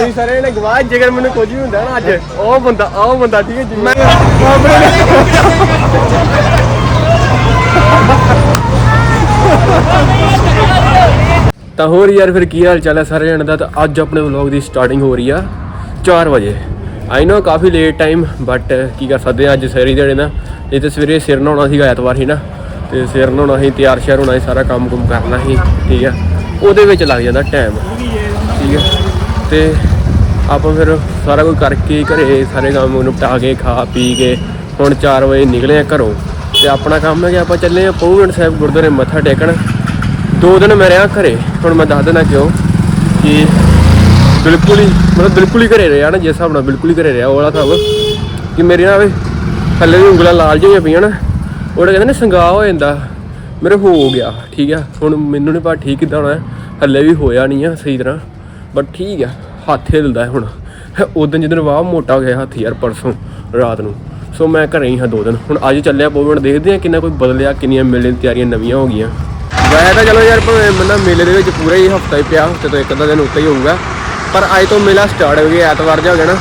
ਤੁਸੀਂ ਸਾਰੇ ਨੇ ਗਵਾਹ ਜੇਕਰ ਮੈਨੂੰ ਕੁਝ ਵੀ ਹੁੰਦਾ ਨਾ ਅੱਜ ਉਹ ਬੰਦਾ ਉਹ ਬੰਦਾ ਠੀਕ ਹੈ ਜੀ। ਮੈਂ ਆਪਣੇ ਤਾਂ ਹੋਰ ਯਾਰ ਫਿਰ ਕੀ ਹਾਲ ਚਾਲ ਹੈ ਸਾਰੇ ਜਣ ਦਾ? ਤਾਂ ਅੱਜ ਆਪਣੇ ਵਲੌਗ ਦੀ ਸਟਾਰਟਿੰਗ ਹੋ ਰਹੀ ਆ 4 ਵਜੇ। ਆਈ ਨੋ ਕਾਫੀ ਲੇਟ ਟਾਈਮ ਬਟ ਕੀ ਕਰ ਸਕਦੇ ਆ ਅੱਜ ਸਵੇਰੀ ਜਿਹੜੇ ਨਾ? ਇਹ ਤੇ ਸਵੇਰੇ ਸਿਰ ਨਹਾਉਣਾ ਸੀਗਾ ਐਤਵਾਰ ਸੀ ਨਾ। ਤੇ ਸਿਰ ਨਹਾਉਣਾ ਸੀ ਤਿਆਰ ਸ਼ਿਆਰ ਹੋਣਾ ਸੀ ਸਾਰਾ ਕੰਮ ਕੁਮ ਕਰਨਾ ਸੀ ਠੀਕ ਆ। ਉਹਦੇ ਵਿੱਚ ਲੱਗ ਜਾਂਦਾ ਟਾਈਮ ਠੀਕ ਹੈ ਤੇ ਆਪਾਂ ਫਿਰ ਸਾਰਾ ਕੁਝ ਕਰਕੇ ਘਰੇ ਸਾਰੇ ਕੰਮ ਨੂੰ ਨਿਪਟਾ ਕੇ, ਖਾ ਪੀ ਕੇ ਹੁਣ 4 ਵਜੇ ਨਿਕਲੇ ਆ ਘਰੋਂ। ਤੇ ਆਪਣਾ ਕੰਮ ਹੈ ਕਿ ਆਪਾਂ ਚੱਲੇ ਆ ਪਹੁੰਚਣ ਸਾਹਿਬ ਗੁਰਦੁਆਰੇ ਮੱਥਾ ਟੇਕਣ। ਦੋ ਦਿਨ ਮੈਂ ਰਿਹਾ ਘਰੇ, ਹੁਣ ਮੈਂ ਦੱਸ ਦੇਣਾ ਕਿਉਂ? ਕਿ ਬਿਲਕੁਲ ਹੀ, ਮਤਲਬ ਬਿਲਕੁਲ ਹੀ ਘਰੇ ਰਿਹਾ ਨਾ, ਜਿਸ ਹਿਸਾਬ ਨਾਲ ਬਿਲਕੁਲ ਹੀ ਘਰੇ ਰਿਹਾ ਉਹ ਵਾਲਾ ਹਿਸਾਬ ਕਿ ਮੇਰੇ ਨਾਲ ਵੀ ਥੱਲੇ ਵੀ ਉਂਗਲਾਂ ਲਾਲ ਜਿਹੀਆਂ ਪਈਆਂ ਨਾ, ਉਹਦਾ ਕਹਿੰਦੇ ਨੇ ਸੰਗਾ ਹੋ ਜਾਂਦਾ। ਮੇਰੇ ਹੋ ਗਿਆ, ਠੀਕ ਆ। ਹੁਣ ਮੈਨੂੰ ਨਹੀਂ ਪਤਾ ਠੀਕ ਕਿਦਾਂ ਹੋਣਾ ਹੱਲੇ ਵੀ ਹੋਇਆ ਨਹੀਂ ਆ ਸਹੀ ਤਰ੍ਹਾਂ ਬਟ ਠੀਕ ਆ। ਹੱਥ ਹਿਲਦਾ ਹੈ ਹੁਣ। ਉਦੋਂ ਜਦੋਂ ਵਾਹ ਮੋਟਾ ਹੋ ਗਿਆ ਹੱਥ ਯਾਰ ਪਰਸੋਂ ਰਾਤ ਨੂੰ। ਸੋ ਮੈਂ ਘਰੇ ਹੀ ਹਾਂ ਦੋ ਦਿਨ। ਹੁਣ ਅੱਜ ਚੱਲਿਆ ਪੋਵਣ ਦੇਖਦੇ ਆ ਕਿੰਨਾ ਕੋਈ ਬਦਲਿਆ, ਕਿੰਨੀਆਂ ਮੇਲੇ ਦੀਆਂ ਤਿਆਰੀਆਂ ਨਵੀਆਂ ਹੋ ਗਈਆਂ। ਵੈਸੇ ਤਾਂ ਚਲੋ ਯਾਰ ਭਾਵੇਂ ਮੰਨਾ ਮੇਲੇ ਦੇ ਵਿੱਚ ਪੂਰਾ ਹੀ ਹਫਤਾ ਹੀ ਪਿਆ ਹਫ਼ਤੇ ਤੋਂ ਇੱਕ ਅੱਧਾ ਦਿਨ ਉੱਤੇ ਹੀ ਹੋਊਗਾ। ਪਰ ਅੱਜ ਤੋਂ ਮੇਲਾ ਸਟਾਰਟ ਹੋ ਗਿਆ, ਐਤਵਾਰ ਜਾ ਹੋ ਗਿਆ ਨਾ,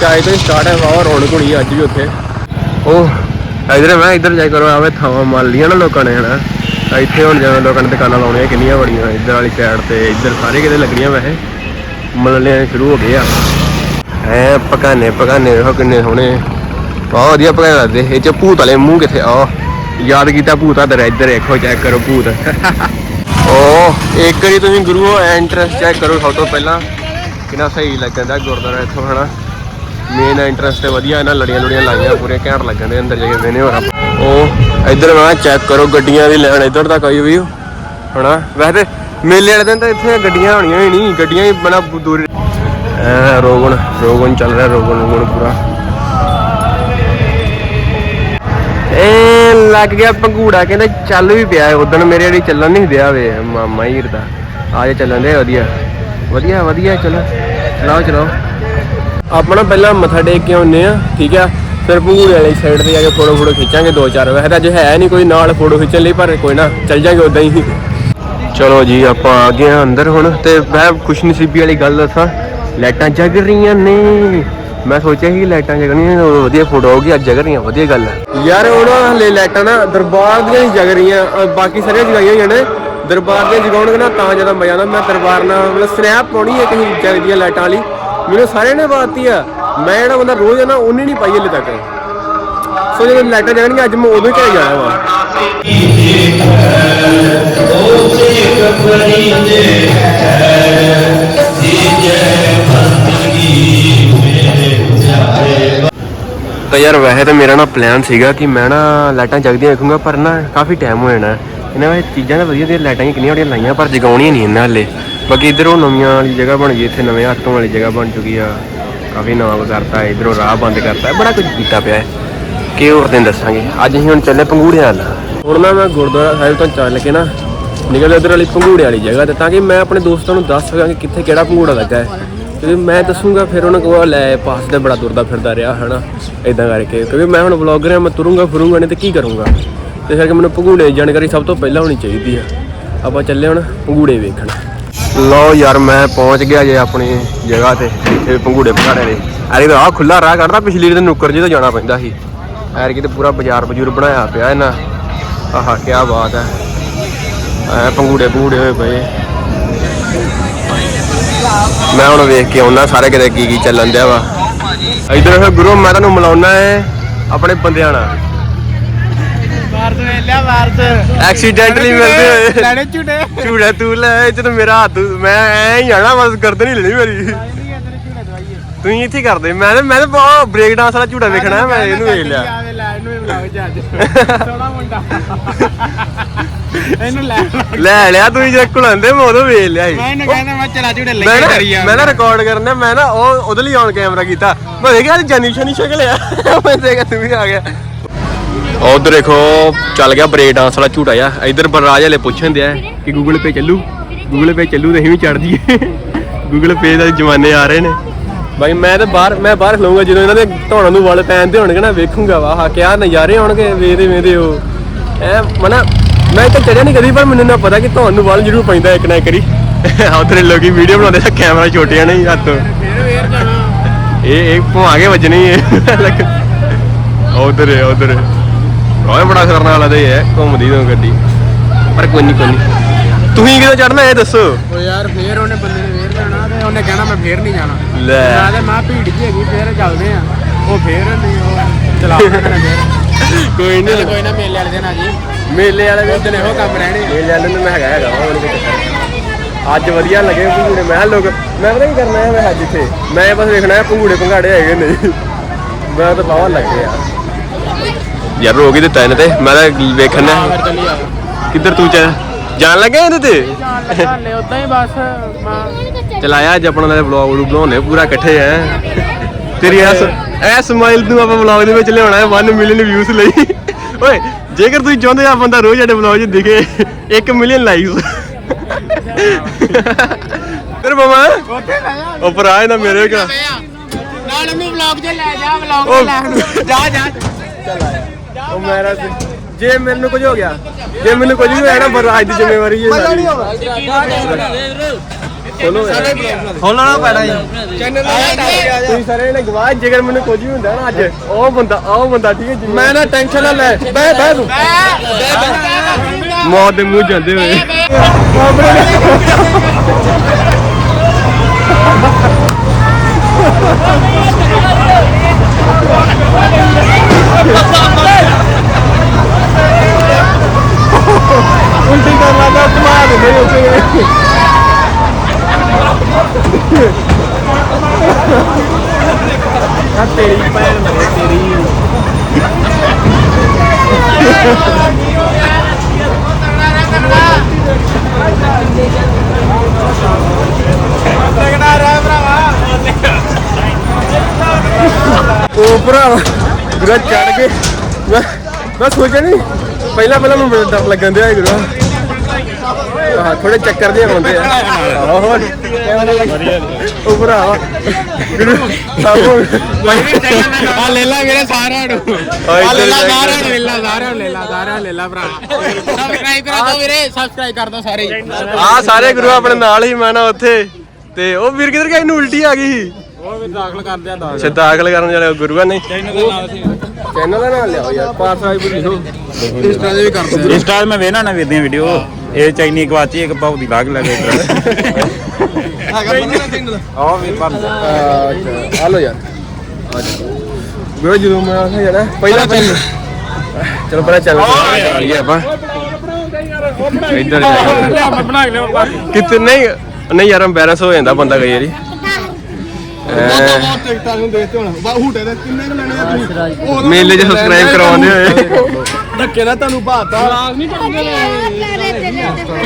ਤੇ ਅੱਜ ਤੋਂ ਸਟਾਰਟ ਹੈ ਵਾਹ ਰੌਣਕ ਹੋਣੀ ਅੱਜ ਵੀ ਉੱਥੇ। ਉਹ ਇਧਰ ਮੈਂ ਇਧਰ ਜਾਈ ਕਰੋ ਆਵੇ ਥਾਵਾਂ ਮੰਨ ਲੀਆਂ ਨਾ ਲੋਕਾਂ ਨੇ, ਹਨਾ। ਤਾਂ ਇੱਥੇ ਹੁਣ ਜਿਵੇਂ ਲੋਕਾਂ ਨੇ ਦੁਕਾਨਾਂ ਲਾਉਣੀਆਂ ਕਿੰਨੀਆਂ ਬੜੀਆਂ, ਇੱਧਰ ਵਾਲੀ ਸਾਈਡ ਤੇ, ਇੱਧਰ ਸਾਰੇ ਕਿਤੇ ਲੱਗਣੀਆਂ ਵੈਸੇ। ਮਲਣੇ ਸ਼ੁਰੂ ਹੋ ਗਏ ਆ। ਐ ਪਕਾਨੇ ਪਕਾਨੇ ਵੇਖੋ ਕਿੰਨੇ ਸੋਹਣੇ। ਬਹੁਤ ਵਧੀਆ ਪਕਾਨੇ ਲੱਗਦੇ। ਇਹ ਚ ਭੂਤ ਵਾਲੇ ਮੂੰਹ ਕਿੱਥੇ ਆ? ਯਾਦ ਕੀਤਾ ਭੂਤ ਆ ਦਰ ਇੱਧਰ ਦੇਖੋ ਚੈੱਕ ਕਰੋ ਭੂਤ। ਓ ਇੱਕ ਵਾਰੀ ਤੁਸੀਂ ਗੁਰੂ ਐਂਟਰੈਂਸ ਚੈੱਕ ਕਰੋ ਸਭ ਤੋਂ ਪਹਿਲਾਂ। ਕਿੰਨਾ ਸਹੀ ਲੱਗਦਾ ਗੁਰਦੁਆਰਾ ਇੱਥੋਂ, ਹਨਾ? ਮੇਨ ਐਂਟਰੈਂਸ ਤੇ ਵਧੀਆ, ਇਹਨਾਂ ਲੜੀਆਂ ਲੜੀਆਂ ਲਾਈਆਂ, ਪੂਰੇ ਘੈਂਟ ਲੱਗਣ ਦੇ ਅੰਦਰ ਜਾ ਕੇ ਵੇਨੇ ਹੋਰ ਆਪਾਂ ਉਹ, ਇੱਧਰ ਮੈਂ ਚੈੱਕ ਕਰੋ ਗੱਡੀਆਂ ਦੀ ਲੈਣ, ਇੱਧਰ ਦਾ ਕੋਈ ਵੀ, ਹਨਾ? ਵੈਸੇ ਮੇਲੇ ਵਾਲੇ ਦਿਨ ਤਾਂ ਇੱਥੇ ਗੱਡੀਆਂ ਹੋਣੀਆਂ ਹੀ ਨਹੀਂ ਗੱਡੀਆਂ ਹੀ ਬੜਾ ਦੂਰ ਐ ਰੋਗਨ ਰੋਗਨ ਚੱਲ ਰਿਹਾ ਰੋਗਨ ਰੋਗਨ ਪੂਰਾ। ਏ ਲੱਗ ਗਿਆ ਪੰਗੂੜਾ ਕਹਿੰਦਾ ਚੱਲ ਵੀ ਪਿਆ ਉਦੋਂ ਮੇਰੇ ਵਾਲੀ ਚੱਲਣ ਨਹੀਂ ਦਿਆ ਵੇ ਮਾਮਾ ਹੀਰ ਦਾ। ਆ ਜਾ ਚੱਲਣ ਦੇ ਵਧੀਆ। ਵਧੀਆ ਵਧੀਆ ਚਲੋ। ਚਲਾਓ ਚਲਾਓ। ਆਪਣਾ ਪਹਿਲਾਂ ਮੱਥਾ ਟੇਕ ਕੇ ਆਉਨੇ ਆ ਠੀਕ ਆ? ਫਿਰ ਪੰਗੂੜੇ ਵਾਲੀ ਸਾਈਡ ਤੇ ਜਾ ਕੇ ਫੋਟੋ ਫੋਟੋ ਖਿੱਚਾਂਗੇ ਦੋ ਚਾਰ। ਵੈਸੇ ਤਾਂ ਅੱਜ ਹੈ ਨਹੀਂ ਕੋਈ ਨਾਲ ਫੋਟੋ ਖਿੱਚਣ ਲਈ ਪਰ ਕੋਈ ਨਾ ਚੱਲ ਜਾਾਂਗੇ ਉਦਾਂ ਹੀ। ਚਲੋ ਜੀ, ਆਪਾਂ ਆ ਗਏ ਹਾਂ ਅੰਦਰ ਹੁਣ ਤੇ ਮੈਂ ਖੁਸ਼ਨਸੀਬੀ ਵਾਲੀ ਗੱਲ ਦੱਸਾਂ। ਲਾਈਟਾਂ ਜਗ ਰਹੀਆਂ ਨੇ। ਮੈਂ ਸੋਚਿਆ ਸੀ ਲਾਈਟਾਂ ਜਗਣੀਆਂ ਵਧੀਆ ਫੋਟੋ ਆਉਗੀ ਅੱਜ ਜਗ ਰਹੀਆਂ, ਵਧੀਆ ਗੱਲ ਹੈ ਯਾਰ ਉਹਨਾਂ ਹਲੇ ਲਾਈਟਾਂ ਨਾ ਦਰਬਾਰ ਦੀਆਂ ਹੀ ਜਗ ਰਹੀਆਂ ਬਾਕੀ ਸਾਰੀਆਂ ਜਗਾਈਆਂ ਹੋਈਆਂ ਨੇ। ਦਰਬਾਰ ਦੀਆਂ ਜਗਾਉਣਗੇ ਨਾ, ਤਾਂ ਜ਼ਿਆਦਾ ਮਜ਼ਾ ਆਉਂਦਾ। ਮੈਂ ਦਰਬਾਰ ਨਾਲ ਮਤਲਬ ਸਨੈਪ ਪਾਉਣੀ ਹੈ ਕਹੀਂ ਜਗਦੀਆਂ ਲਾਈਟਾਂ ਵਾਲੀ। ਮੈਨੂੰ ਸਾਰਿਆਂ ਨੇ ਬਾਤੀ ਆ। ਮੈਂ ਜਿਹੜਾ ਬੰਦਾ ਰੋਜ਼ ਆ ਨਾ ਉਹਨੇ ਨਹੀਂ ਪਾਈ ਹਲੇ ਤੱਕ। ਸੋ ਜਦੋਂ ਲਾਈਟਾਂ ਜਗਣਗੀਆਂ, ਅੱਜ ਮੈਂ ਉਦੋਂ ਹੀ ਘਰੇ ਜਾਇਆ ਵਾ। ਤਾਂ ਯਾਰ ਵੈਸੇ ਤਾਂ ਮੇਰਾ ਨਾ ਪਲਾਨ ਸੀਗਾ ਕਿ ਮੈਂ ਨਾ ਲਾਈਟਾਂ ਜਗਦੀਆਂ ਵੇਖੂੰਗਾ, ਪਰ ਨਾ ਕਾਫੀ ਟਾਈਮ ਹੋ ਜਾਣਾ। ਇਹਨਾਂ ਵਿੱਚ ਚੀਜ਼ਾਂ ਤਾਂ ਵਧੀਆ ਦੀਆਂ ਲਾਈਟਾਂ ਹੀ ਕਿੰਨੀਆਂ ਬੜੀਆਂ ਲਾਈਆਂ, ਪਰ ਜਗਾਉਣੀਆਂ ਨਹੀਂ ਇਹਨਾਂ ਹਲੇ। ਬਾਕੀ ਇਧਰ ਉਹ ਨਵੀਆਂ ਵਾਲੀ ਜਗ੍ਹਾ ਬਣ ਗਈ, ਇੱਥੇ ਨਵੇਂ ਹੱਥੋਂ ਵਾਲੀ ਜਗ੍ਹਾ ਬਣ ਚੁੱਕੀ ਆ। ਕਾਫੀ ਨਵਾਂ ਕਰਤਾ ਇਧਰੋਂ ਰਾਹ ਬੰਦ ਕਰਤਾ, ਬੜਾ ਕੁਝ ਕੀਤਾ ਪਿਆ ਹੈ। ਕਿ ਹੋਰ ਦਿਨ ਦੱਸਾਂਗੇ। ਅੱਜ ਅਸੀਂ ਹੁਣ ਚੱਲੇ ਪੰਗੂੜੇ ਨਾਲ ਹੁਣ ਨਾ ਮੈਂ ਗੁਰਦੁਆਰਾ ਸਾਹਿਬ ਤੋਂ ਚੱਲ ਕੇ ਨਾ ਨਿਕਲ ਉਧਰ ਵਾਲੀ ਪੰਗੂੜੇ ਵਾਲੀ ਜਗ੍ਹਾ ਤੇ, ਤਾਂ ਕਿ ਮੈਂ ਆਪਣੇ ਦੋਸਤਾਂ ਨੂੰ ਦੱਸ ਸਕਾਂ ਕਿ ਕਿੱਥੇ ਕਿਹੜਾ ਪੰਗੂੜਾ ਲੱਗਾ ਹੈ। ਕਿਉਂਕਿ ਮੈਂ ਦੱਸੂਗਾ, ਫਿਰ ਉਹਨਾਂ ਕੋਲ ਲੈ ਪਾਸ ਤੇ ਬੜਾ ਤੁਰਦਾ ਫਿਰਦਾ ਰਿਹਾ, ਹਨਾ ਇਦਾਂ ਕਰਕੇ। ਕਿਉਂਕਿ ਮੈਂ ਹੁਣ ਵਲੌਗਰ ਹਾਂ ਮੈਂ ਤੁਰੂੰਗਾ, ਫਿਰੂੰਗਾ, ਨਹੀਂ ਤੇ ਕੀ ਕਰੂੰਗਾ। ਤੇ ਕਰਕੇ ਮੈਨੂੰ ਪੰਗੂੜੇ ਦੀ ਜਾਣਕਾਰੀ ਸਭ ਤੋਂ ਪਹਿਲਾਂ ਹੋਣੀ ਚਾਹੀਦੀ ਆ ਆਪਾਂ ਚੱਲੇ ਹੁਣ ਪੰਗੂੜੇ ਵੇਖਣ। ਲਓ ਯਾਰ, ਮੈਂ ਪਹੁੰਚ ਗਿਆ ਜੇ ਆਪਣੀ ਜਗ੍ਹਾ ਤੇ, ਇੱਥੇ ਪੰਗੂੜੇ ਪਕਾੜੇ ਨੇ। ਅਰੇ ਤਾਂ ਆ ਖੁੱਲਾ ਰਾਹ ਕੱਢਦਾ, ਪਿਛਲੀ ਤੇ ਨੁੱਕਰ ਜੀ ਤੋਂ ਜਾਣਾ ਪੈਂਦਾ ਸੀ। ਐਰ ਕਿਤੇ ਪੂਰਾ ਬਾਜ਼ਾਰ ਬਜੂਰ ਬਣਾਇਆ ਪਿਆ ਇਹਨਾਂ। ਆਹਾ ਕੀ ਬਾਤ ਹੈ। ਐ ਪੰਗੂੜੇ ਪੰਗੂੜੇ ਹੋਏ ਪਏ। ਮੈਂ ਹੁਣ ਵੇਖ ਕੇ ਆਉਣਾ ਸਾਰੇ ਕਿਤੇ ਕੀ ਕੀ ਚੱਲਣ ਦਿਆ ਵਾ। ਇਧਰ ਫਿਰ ਗੁਰੂ ਮੈਂ ਤੁਹਾਨੂੰ ਮਿਲਾਉਣਾ ਹੈ ਆਪਣੇ ਬੰਦਿਆਂ ਨਾਲ। ਵਾਰਸ ਵੇਲਿਆ ਵਾਰਸ। ਐਕਸੀਡੈਂਟਲੀ ਮਿਲਦੇ ਹੋਏ। ਲੈਣੇ ਝੂਟੇ। ਝੂੜਾ ਤੂੰ ਲੈ ਤਾਂ ਮੇਰਾ ਹੱਥ ਮੈਂ ਐ ਹੀ ਆਣਾ ਬਸ ਗਰਦਨ ਹੀ ਲੈਣੀ ਮੇਰੀ। ਨਹੀਂ ਤੁਸੀਂ ਇੱਥੇ ਕਰਦੇ ਮੈਂ ਮੈਂ ਤਾਂ ਬਹੁਤ ਬ੍ਰੇਕ ਡਾਂਸ ਵਾਲਾ ਝੂੜਾ ਵੇਖਣਾ ਮੈਂ ਇਹਨੂੰ ਵੇਖ ਲਿਆ। ਸੋਹਣਾ ਮੁੰਡਾ। ਇਹਨੂੰ ਲੈ ਲੈ ਲਿਆ ਤੁਸੀਂ ਜੇ ਘੁਲੰਦੇ ਮੈਂ ਉਦੋਂ ਵੇਖ ਲਿਆ ਸੀ। ਮੈਂ ਇਹਨੂੰ ਕਹਿੰਦਾ ਮੈਂ ਚਲਾ ਨਾ ਕਰੀ ਆ। ਮੈਂ ਨਾ ਰਿਕਾਰਡ ਕਰਨਾ ਮੈਂ ਨਾ ਉਹ ਉਹਦੇ ਲਈ ਔਨ ਕੈਮਰਾ ਕੀਤਾ। ਮੈਂ ਦੇਖਿਆ ਜਾਨੀ ਸ਼ਨੀ ਸ਼ਕਲ ਆ ਮੈਂ ਦੇਖਿਆ ਤੂੰ ਵੀ ਆ ਗਿਆ। ਉਧਰ ਦੇਖੋ ਚੱਲ ਗਿਆ ਬ੍ਰੇਕ ਡਾਂਸ ਵਾਲਾ ਝੂਟਾ ਆ ਇਧਰ ਬਲਰਾਜ ਹਲੇ ਪੁੱਛਣ ਦਿਆ ਕਿ ਗੂਗਲ ਪੇ ਚੱਲੂ? ਗੂਗਲ ਪੇ ਚੱਲੂ ਤੇ ਅਸੀਂ ਵੀ ਚੜ ਜੀਏ ਗੂਗਲ ਪੇ ਦਾ ਜ਼ਮਾਨੇ ਆ ਰਹੇ ਨੇ। ਬਾਈ ਮੈਂ ਤਾਂ ਬਾਹਰ ਮੈਂ ਬਾਹਰ ਖਲੋਊਂਗਾ ਜਦੋਂ ਇਹਨਾਂ ਦੇ ਧੌਣਾਂ ਨੂੰ ਵਾਲ ਪੈਣਦੇ ਹੋਣਗੇ ਨਾ ਵੇਖੂੰਗਾ ਵਾਹ ਕਿਆ ਨਜ਼ਾਰੇ ਹੋਣਗੇ ਵੇਦੇ ਵੇਦੇ ਉਹ। ਐ ਮਨਾ ਮੈਂ ਤਾਂ ਚੜਿਆ ਨਹੀਂ ਕਦੀ ਪਰ ਮੈਨੂੰ ਨਾ ਪਤਾ ਕਿ ਧੌਣ ਨੂੰ ਵਾਲ ਜ਼ਰੂਰ ਪੈਂਦਾ ਇੱਕ ਨਾ ਇੱਕ ਵਾਰੀ। ਉਧਰ ਲੋਕੀ ਵੀਡੀਓ ਬਣਾਉਂਦੇ ਤਾਂ ਕੈਮਰਾ ਛੋਟਿਆਂ ਨਹੀਂ ਹੱਥ। ਇਹ ਇਹ ਭਵਾ ਕੇ ਵੱਜਣੀ ਹੈ ਉਧਰ ਹੈ ਉਧਰ ਓਏ ਬੜਾ ਖਤਰਨਾਕ ਵਾਲਾ ਤੇ ਹੈ ਘੁੰਮਦੀ ਤੋਂ ਗੱਡੀ। ਪਰ ਕੋਈ ਨਹੀਂ ਕੋਈ ਨਹੀਂ ਤੁਸੀਂ ਕਿਦੋਂ ਚੜਨਾ ਇਹ ਦੱਸੋ? ਉਹ ਯਾਰ ਫੇਰ ਉਹਨੇ ਬੰਦੇ ਨੇ ਫੇਰ ਜਾਣਾ ਤੇ ਉਹਨੇ ਕਹਿਣਾ ਮੈਂ ਫੇਰ ਨਹੀਂ ਜਾਣਾ। ਲੈ। ਮੈਂ ਤੇ ਮੈਂ ਭੀੜ ਜੀ ਹੈਗੀ ਫੇਰ ਚੱਲਦੇ ਆ। ਉਹ ਫੇਰ ਨਹੀਂ ਉਹ ਕੋਈ ਚੱਲ ਕੋਈ ਨਾ ਮੇਲੇ ਵਾਲੇ ਦਿਨ ਆ ਜੀ। ਮੇਲੇ ਵਾਲੇ ਉਹ ਦਿਨ ਇਹੋ ਕੰਮ ਰਹਿਣੇ। ਮੇਲੇ ਵਾਲੇ ਨੂੰ ਮੈਂ ਹੈਗਾ ਹੈਗਾ ਵਾ, ਉਹਨੂੰ ਕੋਈ ਚੱਕਰ ਨਹੀਂ। ਅੱਜ ਵਧੀਆ ਲੱਗੇ ਭੰਗੂੜੇ ਮੈਂ ਲੋਕ ਮੈਂ ਪਤਾ ਕੀ ਕਰਨਾ ਹੈ ਮੈਂ ਅੱਜ ਇੱਥੇ। ਮੈਂ ਬਸ ਵੇਖਣਾ ਹੈ ਭੰਗੂੜੇ ਭੰਗਾੜੇ ਹੈਗੇ ਨਹੀਂ। ਮੈਂ ਤਾਂ ਬਾਹਰ ਲੱਗੇ ਆ। ਯਾਰ ਰੋਕ ਹੀ ਦਿੱਤਾ ਇਹਨੇ ਤੇ। ਮੈਂ ਤਾਂ ਵੇਖਣਾ ਆ। ਕਿੱਧਰ ਤੂੰ ਚ ਜਾਣ ਲੱਗਾ ਇਹਦੇ ਤੇ? ਜਾਣ ਲੱਗਾ ਲੈ ਉਦਾਂ ਹੀ ਬਸ ਮੈਂ ਚਲਾਇਆ ਅੱਜ ਆਪਣਾ ਨਾਲੇ ਵਲੌਗ ਵਲੂਗ ਬਣਾਉਣੇ ਪੂਰਾ ਇਕੱਠੇ ਐ ਤੇਰੀ ਐਸ ਐ ਸਮਾਈਲ ਨੂੰ ਆਪਾਂ ਵਲੌਗ ਦੇ ਵਿੱਚ ਲਿਆਉਣਾ ਹੈ 1 ਮਿਲੀਅਨ ਵਿਊਜ਼ ਲਈ। ਓਏ ਜੇਕਰ ਤੁਸੀਂ ਚਾਹੁੰਦੇ ਆ ਬੰਦਾ ਰੋਜ਼ ਸਾਡੇ ਵਲੌਗ 'ਚ ਦਿਖੇ 1 ਮਿਲੀਅਨ ਲਾਈਕਸ ਫਿਰ ਮਮਾ ਉੱਥੇ ਲੈ ਜਾ ਉਹ ਭਰਾ ਇਹਨਾਂ ਮੇਰੇ ਕਾ ਨਾਲ ਨੂੰ ਵਲੌਗ 'ਚ ਲੈ ਜਾ ਵਲੌਗ 'ਚ ਲੈ ਜਾ ਜਾ। ਉਹ ਮੇਰਾ ਤੇ- ਜੇ ਮੈਨੂੰ ਕੁਝ ਹੋ ਗਿਆ ਜੇ ਮੈਨੂੰ ਕੁਝ ਵੀ ਹੋਇਆ ਨਾ ਬਰਾਜ ਦੀ ਜ਼ਿੰਮੇਵਾਰੀ ਹੈ ਸਾਰੀ ਸੁਣੋ ਖੋਲਣਾ ਪੈਣਾ ਜੀ। ਚੈਨਲ ਤੁਸੀਂ ਸਾਰੇ ਨੇ ਗਵਾਹ ਜੇਕਰ ਮੈਨੂੰ ਕੁਝ ਵੀ ਹੁੰਦਾ ਨਾ ਅੱਜ ਉਹ ਬੰਦਾ ਉਹ ਬੰਦਾ ਠੀਕ ਹੈ ਮੈਂ ਨਾ ਟੈਨਸ਼ਨ ਨਾ ਲੈ। ਬਹਿ ਬਹਿ ਤੂੰ। ਮੌਤ ਦੇ ਮੂੰਹ ਜਾਂਦੇ ਹੋਏ ਕਰ ਲਾਦਾ ਧਮਾ ਦਿੰਦੇ ਉੱਥੇ ਆ ਤੇਰੀ ਭੈਣ ਮਰੇ ਤੇਰੀ ਤਗੜਾ ਰਹਿ ਭਰਾਵਾ ਉਹ ਭਰਾਵਾ। ਗੁਰਾ ਚੜ ਕੇ। ਮੈਂ ਮੈਂ ਸੋਚਿਆ ਨਹੀਂ ਪਹਿਲਾਂ ਪਹਿਲਾਂ ਮੈਨੂੰ ਡਰ ਲੱਗਣ ਦਿਆ ਗੁਰਾ ਹਾਂ ਥੋੜੇ ਚੱਕਰ ਜਿਹੇ ਆਉਂਦੇ ਆ। ਆਹੋ। ਉਹ ਭਰਾਵਾ। ਗੁਰੂ ਆਹੋ। ਆ ਲੈ ਲਾ ਮੇਰੇ ਸਾਰਿਆਂ ਨੂੰ। ਆ ਲੈ ਲਾ ਸਾਰਿਆਂ ਨੂੰ ਲੈ ਲਾ ਸਾਰਿਆਂ ਨੂੰ ਲੈ ਨੂੰ ਲੈ ਲਾ ਭਰਾ। ਸਬਸਕ੍ਰਾਈਬ ਕਰਾ ਦੋ ਵੀਰੇ ਸਬਸਕ੍ਰਾਈਬ ਕਰ ਦੋ ਸਾਰੇ। ਆ ਸਾਰੇ ਗੁਰੂ ਆਪਣੇ ਨਾਲ ਹੀ ਮੈਂ ਨਾ ਉੱਥੇ। ਤੇ ਉਹ ਵੀਰ ਕਿਧਰ ਗਿਆ? ਇਹਨੂੰ ਉਲਟੀ ਆ ਗਈ ਸੀ। ਉਹ ਵੀ ਦਾਖਲ ਕਰ ਦਿਆ ਅੱਛਾ ਦਾਖਲ ਕਰਨ ਵਾਲੇ ਗੁਰੂ ਆ ਨਹੀਂ ਚੈਨਲ ਦਾ ਨਾਮ ਲਿਆਓ ਯਾਰ ਪਾਸ ਆਈ ਲਿਖੋ ਇੰਸਟਾ ਵੀ ਕਰਦੇ ਇੰਸਟਾ ਤੇ ਮੈਂ ਵੇਖਣਾ ਨਾ ਵੇਖਦੀਆਂ ਵੀਡੀਓ ਇਹ ਚਾਈਨੀ ਗਵਾਚੀ ਇੱਕ ਪਾਉ ਦੀ ਲਾਗ ਲੱਗੇ ਆਹ ਵੀ ਪਰ ਅੱਛਾ ਆ ਲੋ ਯਾਰ ਗੁਰੂ ਜਦੋਂ ਮੈਂ ਆਖਿਆ ਯਾਰ ਪਹਿਲਾਂ ਪਹਿਲਾਂ ਚਲੋ ਪਹਿਲਾਂ ਚੱਲ ਚੱਲੀਏ ਆਪਾਂ ਇੱਧਰ ਬਣਾ ਕੇ ਲਿਆ ਕਿਤੇ ਨਹੀਂ ਨਹੀਂ ਯਾਰ ਐਮਬੈਰੈਂਸ ਹੋ ਜਾਂਦਾ ਬੰਦਾ ਕਈ ਵਾਰੀ ਐਂ, ਟਿਕਟਾਂ ਨੂੰ ਦੇਖਦੇ ਹੁਣ ਬਾ ਹੂਟੇ ਦੇ ਕਿੰਨੇ ਕੁ ਲੈਣੇ ਆ ਤੁਸੀਂ ਮੇਲੇ 'ਚ ਸਬਸਕ੍ਰਾਈਬ ਕਰਵਾਉਂਦੇ ਹੋਏ। ਧੱਕੇ ਨਾਲ ਤੁਹਾਨੂੰ ਬਾਤਾ ਨਹੀਂ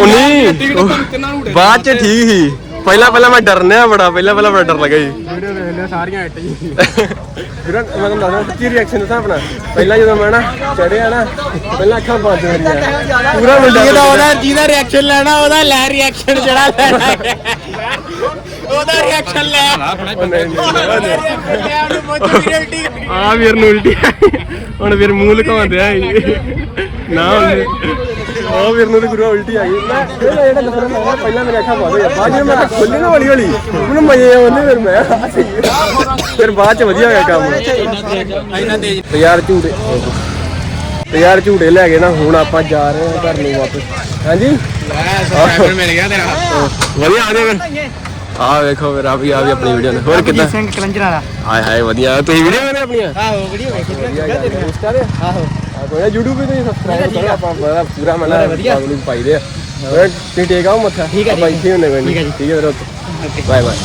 ਉਹ ਨਹੀਂ ਬਾਅਦ 'ਚ ਠੀਕ ਸੀ। ਪਹਿਲਾਂ ਪਹਿਲਾਂ ਮੈਂ ਡਰਨਿਆ ਬੜਾ ਪਹਿਲਾਂ ਪਹਿਲਾਂ ਬੜਾ ਡਰ ਲੱਗਾ ਜੀ। ਵੀਡੀਓ ਦੇਖ ਲਿਓ ਸਾਰੀਆਂ ਹਿੱਟ ਜੀ। ਵੀਰਾਂ ਮੈਂ ਤੁਹਾਨੂੰ ਦੱਸਦਾ ਕੀ ਰਿਐਕਸ਼ਨ ਦਿੱਤਾ ਆਪਣਾ? ਪਹਿਲਾਂ ਜਦੋਂ ਮੈਂ ਨਾ ਚੜਿਆ ਨਾ ਪਹਿਲਾਂ ਅੱਖਾਂ ਬੰਦ ਹੋ ਰਹੀਆਂ। ਪੂਰਾ ਮੁੰਡਾ ਜਿਹਦਾ ਉਹਦਾ ਜਿਹਦਾ ਰਿਐਕਸ਼ਨ ਲੈਣਾ ਉਹਦਾ ਲੈ ਰਿਐਕਸ਼ਨ ਜਿਹੜਾ ਲੈਣਾ ਹੈ। ਉਹਦਾ ਰਿਐਕਸ਼ਨ ਲੈ। ਆ ਆ ਵੀਰ ਨੂੰ ਉਲਟੀ। ਹੁਣ ਵੀਰ ਮੂੰਹ ਲਕਾਉਂਦੇ ਆ ਨਾ ਉਹ ਵੀਰ ਨੂੰ ਤੇ ਗੁਰੂ ਉਲਟੀ ਆ ਗਈ। ਮੈਂ ਜਿਹੜਾ ਪਹਿਲਾਂ ਮੇਰੇ ਅੱਖਾਂ ਬੰਦ ਹੋਈਆਂ ਬਾਅਦ ਮੈਂ ਖੋਲੀ ਨਾ ਹੌਲੀ ਹੌਲੀ ਮੈਨੂੰ ਮਜ਼ੇ ਆਉਂਦੇ ਫਿਰ ਮੈਂ। ਫਿਰ ਬਾਅਦ ਚ ਵਧੀਆ ਹੋਇਆ ਕੰਮ। ਤੇ ਯਾਰ ਝੂਟੇ। ਤੇ ਯਾਰ ਝੂਟੇ ਲੈ ਕੇ ਨਾ ਹੁਣ ਆਪਾਂ ਜਾ ਰਹੇ ਹਾਂ ਘਰ ਨੂੰ ਵਾਪਸ। ਹਾਂਜੀ? ਸਬਸਕ੍ਰਾਈਬਰ ਮਿਲ ਗਿਆ ਤੇਰਾ। ਵਧੀਆ ਆ ਗਿਆ ਫਿਰ। ਆ ਵੇਖੋ ਆ ਵੀ ਆ ਵੀ ਆਪਣੀ ਵੀਡੀਓ ਨੇ। ਹੋਰ ਕਿੱਦਾਂ? ਸਿੰਘ ਕਲੰਜਰ ਵਾਲਾ। ਹਾਏ ਹਾਏ ਵਧੀਆ। ਤੁਸੀਂ ਵੀਡੀਓ ਬਣੇ ਆਪਣੀਆਂ? ਆਹੋ ਵੀਡੀਓ ਗੱਲ ਹੈ ਇੰਸਟਾ ਤੇ? ਆਹੋ। ਆ ਕੋਈ YouTube ਵੀ ਤੁਸੀਂ ਸਬਸਕ੍ਰਾਈਬ ਕਰੋ ਆਪਾਂ ਬੜਾ ਪੂਰਾ ਮਨਾ ਵਧੀਆ। ਨੂੰ ਪਾਈਦੇ ਆ। ਹੋਰ। ਤੁਸੀਂ ਟੇਕ ਆਓ ਮੱਥਾ? ਠੀਕ ਹੈ ਆਪਾਂ ਇੱਥੇ ਹੁੰਨੇ ਕੋਈ ਨਹੀਂ ਠੀਕ ਹੈ ਫਿਰ ਓਕੇ। ਬਾਏ ਬਾਏ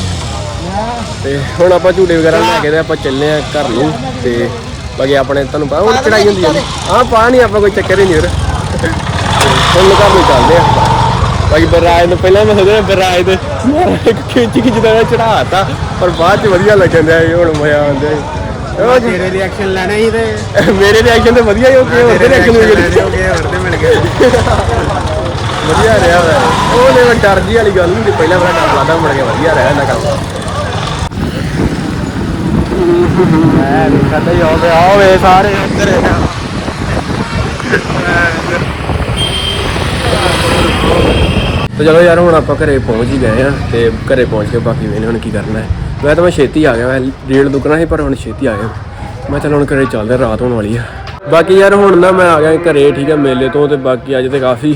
ਤੇ ਹੁਣ ਆਪਾਂ ਝੂਟੇ ਵਗੈਰਾ ਲੈ ਕੇ ਤੇ ਆਪਾਂ ਚੱਲੇ ਆ ਘਰ ਨੂੰ। ਤੇ ਬਾਕੀ ਆਪਣੇ ਤੁਹਾਨੂੰ ਪਤਾ ਹੁਣ ਚੜਾਈ ਹੁੰਦੀ ਹੈ ਹਾਂ ਪਾ ਨਹੀਂ ਆਪਾਂ ਕੋਈ ਚੱਕਰ ਹੀ ਨਹੀਂ ਫਿਰ ਹੁਣ ਘਰ ਨੂੰ ਚੱਲਦੇ ਆ। ਬਾਕੀ ਬਰਾਜ ਨੂੰ ਪਹਿਲਾਂ ਮੈਂ ਸੋਚਿਆ ਬਰਾਜ ਦੇ ਖਿੱਚ ਖਿੱਚ ਦਾ ਚੜਾਤਾ ਪਰ ਬਾਅਦ ਚ ਵਧੀਆ ਲੱਗਣ ਦਿਆ ਹੁਣ ਮਜ਼ਾ ਆਉਂਦਾ ਉਹ ਜੀ। ਤੇਰੇ ਰਿਐਕਸ਼ਨ ਲੈਣੇ ਸੀ ਤੇ? ਮੇਰੇ ਰਿਐਕਸ਼ਨ ਤੇ ਵਧੀਆ ਹੀ ਹੋ ਗਏ ਉਹਦੇ ਰਿਐਕਸ਼ਨ ਵੀ ਹੋ ਗਏ ਹੋਰ ਤੇ ਮਿਲ ਗਏ। ਵਧੀਆ ਰਿਹਾ ਵਾ। ਉਹ ਨੇ ਡਰ ਜੀ ਵਾਲੀ ਗੱਲ ਨਹੀਂ ਪਹਿਲਾਂ ਬੜਾ ਡਰ ਲੱਗਦਾ ਮੁੜ ਕੇ ਵਧੀਆ ਰਿਹਾ ਇਹਨਾਂ ਕੰਮ। ਮੈਂ ਵੇਖਦਾ ਹੀ ਆਵੇ ਆਵੇ ਸਾਰੇ। ਉੱਧਰ ਤੇ ਚਲੋ ਯਾਰ ਹੁਣ ਆਪਾਂ ਘਰੇ ਪਹੁੰਚ ਹੀ ਗਏ ਆ ਤੇ ਘਰੇ ਪਹੁੰਚ ਕੇ ਬਾਕੀ ਵੇਨੇ ਹੁਣ ਕੀ ਕਰਨਾ ਹੈ। ਵੈਸੇ ਤਾਂ ਮੈਂ ਛੇਤੀ ਆ ਗਿਆ, ਮੈਂ ਰੇਲ ਦੁਕਣਾ ਸੀ, ਪਰ ਹੁਣ ਛੇਤੀ ਆ ਗਿਆ। ਮੈਂ ਚੱਲ ਹੁਣ ਘਰੇ ਚੱਲਦੇ ਰਾਤ ਹੋਣ ਵਾਲੀ ਆ। ਬਾਕੀ ਯਾਰ ਹੁਣ ਨਾ ਮੈਂ ਆ ਗਿਆ ਘਰੇ, ਠੀਕ ਆ ਮੇਲੇ ਤੋਂ ਤੇ ਬਾਕੀ ਅੱਜ ਤੇ ਕਾਫੀ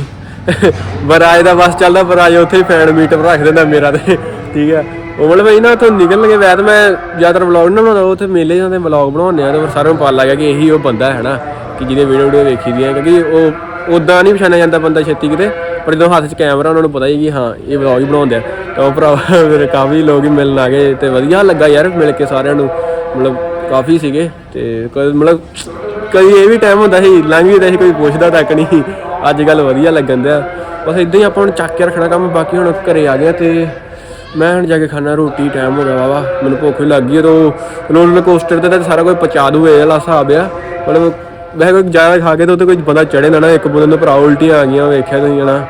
ਬਰਾਜ ਦਾ ਬਸ ਚੱਲਦਾ ਬਰਾਜ ਉੱਥੇ ਹੀ ਫੈਨ ਮੀਟਰ ਰੱਖ ਦਿੰਦਾ ਮੇਰਾ ਤੇ, ਠੀਕ ਹੈ। ਉਹ ਮਤਲਬ ਇਹ ਨਾ ਤੋਂ ਨਿਕਲਣਗੇ ਵੈਦ ਮੈਂ ਜ਼ਿਆਦਾਤਰ ਵਲੌਗ ਨਾ ਬਣਾਉਂਦਾ, ਉੱਥੇ ਮੇਲੇ ਜਾਂਦੇ ਵਲੌਗ ਬਣਾਉਂਦੇ ਆ ਤੇ ਫਿਰ ਸਾਰਿਆਂ ਨੂੰ ਪਤਾ ਲੱਗ ਗਿਆ ਕਿ ਇਹੀ ਉਹ ਬੰਦਾ ਹੈ ਨਾ, ਕਿ ਜਿਹਦੇ ਵੀਡੀਓ ਵੀਡੀਓ ਵੇਖੀ ਦੀਆਂ, ਕਿਉਂਕਿ ਉਹ ਉਦਾਂ ਨਹੀਂ ਪਛਾਣਿਆ ਜਾਂਦਾ ਬੰਦਾ ਛੇਤੀ ਕਿਤੇ। ਪਰ ਜਦੋਂ ਹੱਥ 'ਚ ਕੈਮਰਾ ਉਹਨਾਂ ਨੂੰ ਪਤਾ ਹੀ ਕਿ ਹਾਂ, ਇਹ ਵਲੌਗ ਹੀ ਬਣਾਉਂਦੇ ਆ। ਤਾਂ ਉਹ ਭਰਾ ਮੇਰੇ ਕਾਫੀ ਲੋਕ ਹੀ ਮਿਲਣ ਆ ਗਏ ਤੇ ਵਧੀਆ ਲੱਗਾ ਯਾਰ ਮਿਲ ਕੇ ਸਾਰਿਆਂ ਨੂੰ। ਮਤਲਬ ਕਾਫੀ ਸੀਗੇ ਤੇ ਕੋਈ ਮਤਲਬ ਕਈ ਇਹ ਵੀ ਟਾਈਮ ਹੁੰਦਾ ਸੀ, ਲੰਘ ਵੀ ਸੀ, ਕੋਈ ਪੁੱਛਦਾ ਤੱਕ ਨਹੀਂ। ਅੱਜ ਕੱਲ ਵਧੀਆ ਲੱਗਣ ਦਿਆ। ਬਸ ਇਦਾਂ ਹੀ ਆਪਾਂ ਹੁਣ ਚੱਕ ਕੇ ਰੱਖਣਾ ਕੰਮ, ਬਾਕੀ ਹੁਣ ਘਰੇ ਆ ਗਿਆ ਤੇ ਮੈਂ ਹੁਣ ਜਾ ਕੇ ਖਾਣਾ, ਰੋਟੀ ਟਾਈਮ ਹੋ ਗਿਆ ਵਾਵਾ ਮੈਨੂੰ ਭੁੱਖ ਵੀ ਲੱਗ ਗਈ ਉਦੋਂ ਰੋਲਰ ਕੋਸਟਰ ਤੇ ਤਾਂ ਸਾਰਾ ਕੁਝ ਪਚਾ ਦੂ ਇਹ ਵਾਲਾ ਹਿਸਾਬ ਆ। ਮਤਲਬ ਵੈਸੇ ਕੋਈ ਜ਼ਿਆਦਾ ਖਾ ਕੇ ਤਾਂ ਉੱਤੇ ਕੋਈ ਬੰਦਾ ਚੜੇ ਨਾ ਨਾ, ਇੱਕ ਬੰਦੇ ਨੂੰ ਭਰਾ ਉਲਟੀਆਂ ਆ ਗਈਆਂ, ਵੇਖਿਆ ਤੁਸੀਂ ਹਨਾ।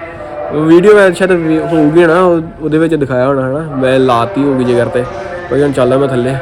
ਵੀਡੀਓ ਮੈਂ ਸ਼ਾਇਦ ਵੀ ਹੋਊਗੀ ਨਾ ਉਹਦੇ ਵਿੱਚ ਦਿਖਾਇਆ ਹੋਣਾ ਹਨਾ, ਮੈਂ ਲਾਤੀ ਹੋਊਗੀ ਜੇਕਰ ਤੇ। ਕੋਈ ਹੁਣ ਚੱਲਦਾ ਮੈਂ ਥੱਲੇ।